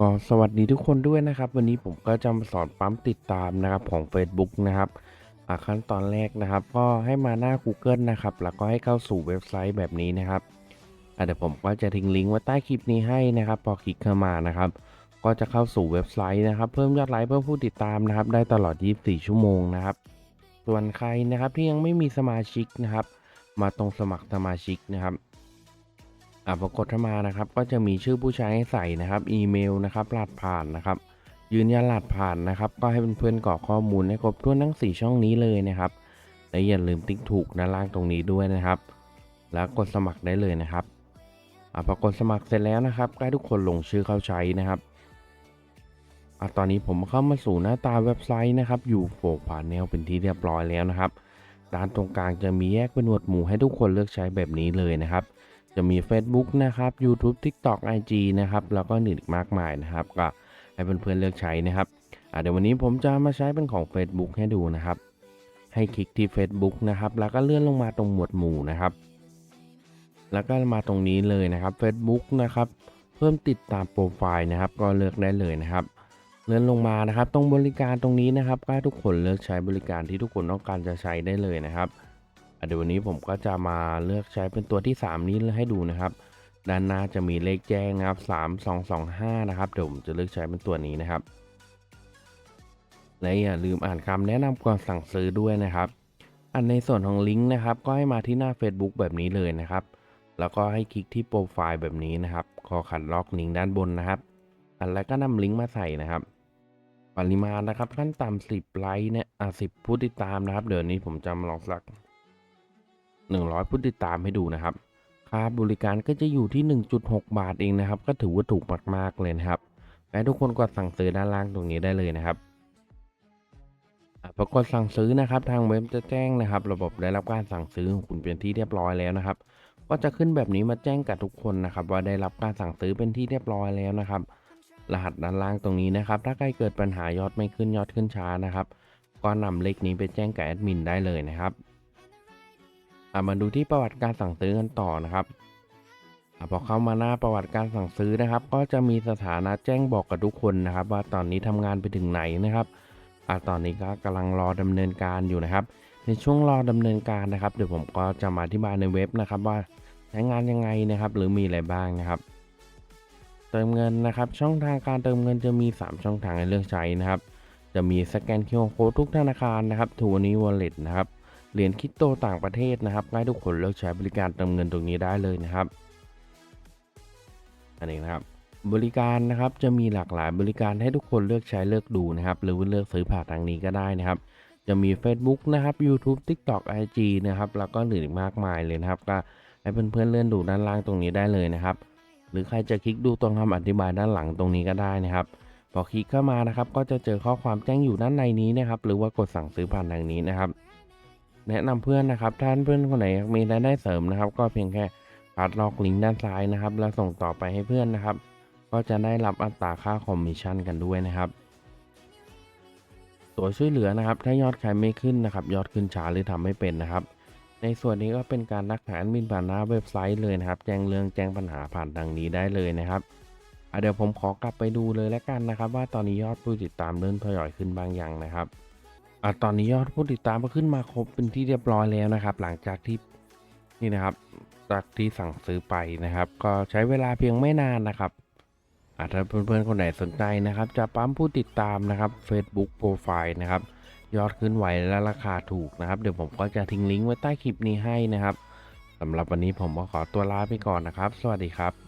ก็สวัสดีทุกคนด้วยนะครับ วันนี้ผมก็จะมาสอนปั๊มติดตามนะครับของ Facebook นะครับขั้นตอนแรกนะครับ ก็ให้มาหน้า Google นะครับ แล้วก็ให้เข้าสู่เว็บไซต์แบบนี้นะครับเดี๋ยวผมก็จะทิ้งลิงก์ไว้ใต้คลิปนี้ให้นะครับ พอคลิกเข้ามานะครับ ก็จะเข้าสู่เว็บไซต์นะครับ เพิ่มยอดไลค์เพิ่มผู้ติดตามนะครับ ได้ตลอด 24 ชั่วโมงนะครับ ส่วนใครนะครับที่ยังไม่มีสมาชิกนะครับ มาตรงสมัครสมาชิกนะครับ อ่าปรากฏเข้ามานะครับก็จะมีชื่อผู้ใช้ให้ใส่นะครับ อีเมลนะครับรหัสผ่านนะครับ ยืนยันรหัสผ่านนะครับ ก็ให้เพื่อนๆกรอกข้อมูลให้ครบถ้วนทั้ง 4 ช่องนี้เลยนะครับและอย่าลืมติ๊กถูกด้านล่างตรงนี้ด้วยนะครับ แล้วกดสมัครได้เลยนะครับอ่าพอกดสมัครเสร็จแล้วนะครับก็ให้ทุกคนลงชื่อเข้าใช้นะครับอ่าตอนนี้ผมเข้ามาสู่หน้าตาเว็บไซต์นะครับ อยู่โฟกผ่านแนวเป็นที่เรียบร้อยแล้วนะครับด้านตรงกลางจะมีแยกเป็นหมวดหมู่ให้ทุกคนเลือกใช้แบบนี้เลยนะครับ จะมี Facebook นะครับ YouTube TikTok IG นะครับ แล้วก็อื่นอีกมากมายนะครับ ก็ให้เพื่อนๆเลือกใช้นะครับเดี๋ยววันนี้ผมจะมาใช้เป็นของ Facebook ให้ดูนะครับ ให้คลิกที่ Facebook นะครับ แล้วก็เลื่อนลงมาตรงหมวดหมู่นะครับ แล้วก็มาตรงนี้เลยนะครับ Facebook นะครับ เพิ่มติดตามโปรไฟล์นะครับ ก็เลือกได้เลยนะครับ เลื่อนลงมานะครับ ตรงบริการตรงนี้นะครับก็ทุกคนเลือกใช้บริการที่ทุกคนต้องการจะใช้ได้เลยนะครับ เดี๋ยววันนี้ผมก็จะมาเลือกใช้เป็นตัวที่ 3 นี้ให้ดูนะครับ ด้านหน้าจะมีเลขแจ้งนะครับ3 2 2 5 นะครับ เดี๋ยวผมจะเลือกใช้เป็นตัวนี้นะครับ และอย่าลืมอ่านคำแนะนำก่อนสั่งซื้อด้วยนะครับ อันในส่วนของลิงก์นะครับ ก็ให้มาที่หน้า Facebook แบบนี้เลยนะครับ แล้วก็ให้คลิกที่โปรไฟล์แบบนี้นะครับ ขอขัดล็อกลิงก์ด้านบนนะครับ อันแล้วก็นำลิงก์มาใส่นะครับปริมาณนะครับขั้นต่ำ10ไลค์เนี่ยอะ10ผู้ติดตามนะครับ เดี๋ยวนี้ผมจะลองสัก 100 ผู้ติดตามให้ดูนะครับ ค่าบริการก็จะอยู่ที่ 1.6 บาทเองนะครับ ก็ถือว่าถูกมากๆเลยนะครับและทุกคนกดสั่งซื้อด้านล่างตรงนี้ได้เลยนะครับพอกดสั่งซื้อนะครับ ทางเว็บจะแจ้งนะครับ ระบบได้รับการสั่งซื้อของคุณเป็นที่เรียบร้อยแล้วนะครับ ก็จะขึ้นแบบนี้มาแจ้งกับทุกคนนะครับ ว่าได้รับการสั่งซื้อเป็นที่เรียบร้อยแล้วนะครับ รหัสด้านล่างตรงนี้นะครับ ถ้าใครเกิดปัญหายอดไม่ขึ้นยอดขึ้นช้านะครับ ก็นำเลขนี้ไปแจ้งกับแอดมินได้เลยนะครับ มาดูที่ประวัติการสั่งซื้อกันต่อนะครับพอเข้ามาหน้าประวัติการสั่งซื้อนะครับ ก็จะมีสถานะแจ้งบอกกับทุกคนนะครับ ว่าตอนนี้ทำงานไปถึงไหนนะครับอตอนนี้ก็กำลังรอดำเนินการอยู่นะครับ ในช่วงรอดำเนินการนะครับ เดี๋ยวผมก็จะมาอธิบายในเว็บนะครับ ว่าใช้งานยังไงนะครับ หรือมีอะไรบ้างนะครับ เติมเงินนะครับ ช่องทางการเติมเงินจะมี 3 ช่องทางให้เลือกใช้นะครับ จะมีสแกน QR Code ทุกธนาคารนะครับทูนี้ Wallet นะครับ เหรียญคริปโตต่างประเทศนะครับให้ทุกคนเลือกใช้บริการเติมเงินตรงนี้ได้เลยนะครับ อันนี้นะครับ บริการนะครับจะมีหลากหลายบริการให้ทุกคนเลือกใช้เลือกดูนะครับ หรือเลือกซื้อผ่านทางนี้ก็ได้นะครับ จะมี Facebook นะครับ YouTube TikTok IG นะครับ แล้วก็อื่นอีกมากมายเลยนะครับ ก็ให้เพื่อนๆเลื่อนดูด้านล่างตรงนี้ได้เลยนะครับ หรือใครจะคลิกดูตรงคำอธิบายด้านหลังตรงนี้ก็ได้นะครับพอคลิกเข้ามานะครับ ก็จะเจอข้อความแจ้งอยู่ด้านในนี้นะครับ หรือว่ากดสั่งซื้อผ่านทางนี้นะครับ แนะนำเพื่อนนะครับท่านเพื่อนคนไหนมีรายได้เสริมนะครับ ก็เพียงแค่พัดล็อกลิงก์ด้านซ้ายนะครับ แล้วส่งต่อไปให้เพื่อนนะครับ ก็จะได้รับอัตราค่าคอมมิชชั่นกันด้วยนะครับ ตัวช่วยเหลือนะครับ ถ้ายอดใครไม่ขึ้นนะครับ ยอดขึ้นช้าหรือทำไม่เป็นนะครับ ในส่วนนี้ก็เป็นการรักษานมินผ่านหน้าเว็บไซต์เลยนะครับ แจ้งเรื่องแจ้งปัญหาผ่านทางนี้ได้เลยนะครับเดี๋ยวผมขอกลับไปดูเลยแล้วกันนะครับ ว่าตอนนี้ยอดผู้ติดตามเริ่มทยอยขึ้นบางอย่างนะครับ อะตอนนี้ยอดผู้ติดตามก็ขึ้นมาครบเป็นที่เรียบร้อยแล้วนะครับ หลังจากที่นี่นะครับจากที่สั่งซื้อไปนะครับ ก็ใช้เวลาเพียงไม่นานนะครับอะถ้าเพื่อนๆคนไหนสนใจนะครับ จะปั๊มผู้ติดตามนะครับ Facebook Profile นะครับ ยอดขึ้นไหวและราคาถูกนะครับ เดี๋ยวผมก็จะทิ้งลิงก์ไว้ใต้คลิปนี้ให้นะครับสำหรับวันนี้ผมก็ขอตัวลาไปก่อนนะครับ สวัสดีครับ